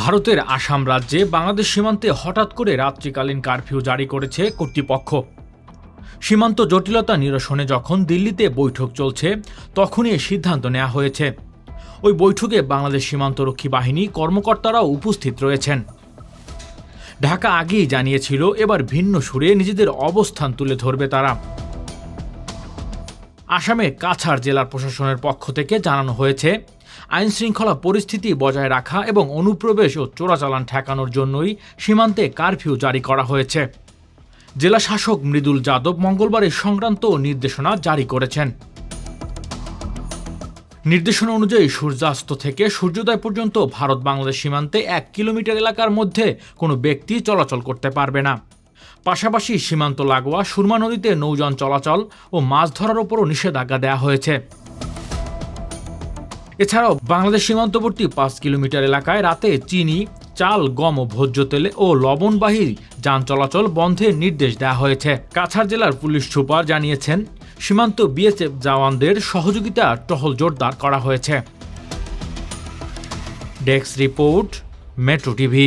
ভারতের আসাম রাজ্যে বাংলাদেশ সীমান্তে হঠাৎ করে রাত্রিকালীন কারফিউ জারি করেছে কর্তৃপক্ষ। সীমান্ত জটিলতা নিরসনে যখন দিল্লিতে বৈঠক চলছে, তখনই এই সিদ্ধান্ত নেওয়া হয়েছে। ওই বৈঠকে বাংলাদেশ সীমান্তরক্ষী বাহিনী কর্মকর্তারাও উপস্থিত রয়েছেন। ঢাকা আগেই জানিয়েছিল, এবার ভিন্ন সুরে নিজেদের অবস্থান তুলে ধরবে তারা। আসামে কাছাড় জেলার প্রশাসনের পক্ষ থেকে জানানো হয়েছে, আইন শৃঙ্খলা পরিস্থিতি বজায় রাখা এবং অনুপ্রবেশ ও চোরাচালান ঠেকানোর জন্যই সীমান্তে কারফিউ জারি করা হয়েছে। জেলা শাসক মৃদুল যাদব মঙ্গলবার সংক্রান্ত নির্দেশনা জারি করেছেন। নির্দেশনা অনুযায়ী সূর্যাস্ত থেকে সূর্যোদয় পর্যন্ত ভারত বাংলাদেশ সীমান্তে এক কিলোমিটার এলাকার মধ্যে কোনো ব্যক্তি চলাচল করতে পারবে না। পাশাপাশি সীমান্ত লাগোয়া সুরমা নদীতে নৌযান চলাচল ও মাছ ধরার ওপরও নিষেধাজ্ঞা দেওয়া হয়েছে। এছাড়াও বাংলাদেশ সীমান্তবর্তী পাঁচ কিলোমিটার এলাকায় রাতে চিনি, চাল, গম ও ভোজ্য তেলে ও লবণবাহী যান চলাচল বন্ধের নির্দেশ দেওয়া হয়েছে। কাছাড় জেলার পুলিশ সুপার জানিয়েছেন, সীমান্ত বিএসএফ জওয়ানদের সহযোগিতা টহল জোরদার করা হয়েছে। Desk report, metro TV.